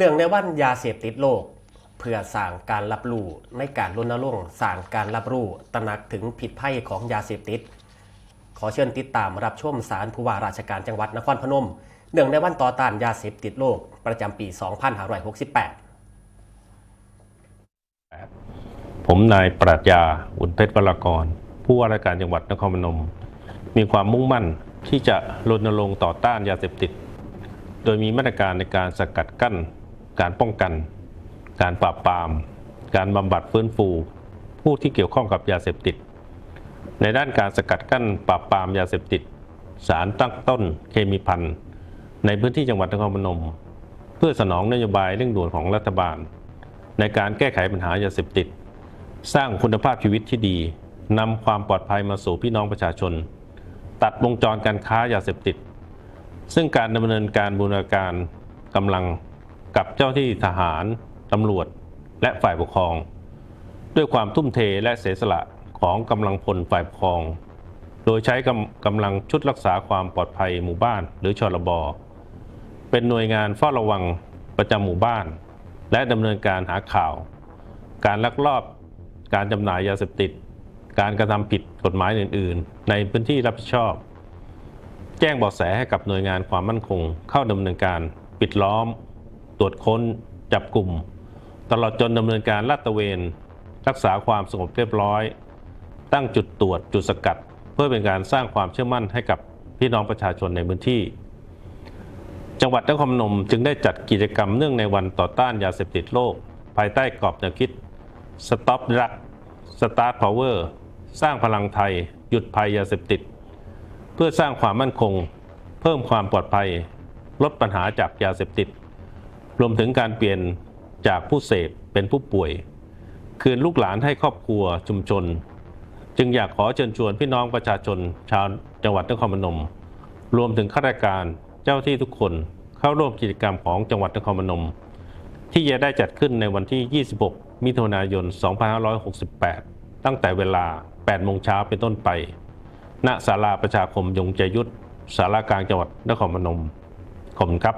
เนื่องในวันยาเสพติดโลก เพื่อสร้างการรับรู้ในการรณรงค์สร้างการรับรู้ตระหนักถึงผิดภัยของยาเสพติด ขอเชิญติดตามรับชมสารผู้ว่าราชการจังหวัดนครพนมเนื่องในวันต่อต้านยาเสพติดโลกประจำปี 2568ผมนายปรัชญาอุ่นเพชรวรากร ผู้ว่าราชการจังหวัดนครพนม มีความมุ่งมั่นที่จะรณรงค์ต่อต้านยาเสพติด โดยมีมาตรการในการสกัดกั้น การป้องกัน การปราบปราม การบำบัดฟื้นฟู ผู้ที่เกี่ยวข้องกับยาเสพติด ในด้านการสกัดกั้นปราบปรามยาเสพติด สารตั้งต้นเคมีพันในพื้นที่จังหวัดนครพนม เพื่อสนองนโยบายเร่งด่วนของรัฐบาล ในการแก้ไขปัญหายาเสพติด สร้างคุณภาพชีวิตที่ดีนำความปลอดภัยมาสู่พี่น้องประชาชน ตัดวงจรการค้ายาเสพติด ซึ่งการดำเนินการบูรณาการกำลัง กับเจ้าที่ทหารตำรวจ และฝ่ายปกครอง ด้วยความทุ่มเทและเสียสละของกำลังพลฝ่ายปกครอง โดยใช้กำกำลังชุดรักษาความปลอดภัยหมู่บ้านหรือชลบเป็นหน่วยงานเฝ้าระวังประจำหมู่บ้าน และดำเนินการหาข่าว การลักลอบการจำหน่ายยาเสพติด การกระทำผิดกฎหมายอื่น ๆ ในพื้นที่รับผิดชอบ แจ้งเบาะแสให้กับหน่วยงานความมั่นคง เข้าดำเนินการปิดล้อม ตรวจค้น จับกลุ่ม ตลอดจนดำเนินการลาดตระเวน รักษาความสงบเรียบร้อย ตั้งจุดตรวจจุดสกัด เพื่อเป็นการสร้างความเชื่อมั่นให้กับพี่น้องประชาชนในพื้นที่ จังหวัดนครพนมจึงได้จัดกิจกรรมเนื่องในวันต่อต้านยาเสพติดโลก ภายใต้กรอบแนวคิด Stop Drug Start Power สร้างพลังไทย หยุดภัยยาเสพติด เพื่อสร้างความมั่นคง เพิ่มความปลอดภัย ลดปัญหาจากยาเสพติด รวมถึงการเปลี่ยนจากผู้เสพเป็นผู้ป่วย คืนลูกหลานให้ครอบครัวชุมชน จึงอยากขอเชิญชวนพี่น้องประชาชน ชาวจังหวัดนครพนม รวมถึงข้าราชการเจ้าที่ทุกคนเข้าร่วมกิจกรรมของจังหวัดนครพนม ที่จะได้จัดขึ้นในวันที่ 26 มิถุนายน 2568 ตั้งแต่เวลา 8 โมงเช้าเป็นต้นไป ณศาลาประชาคมยงใจยุทธสารากลางจังหวัดนครพนมขอบคุณครับ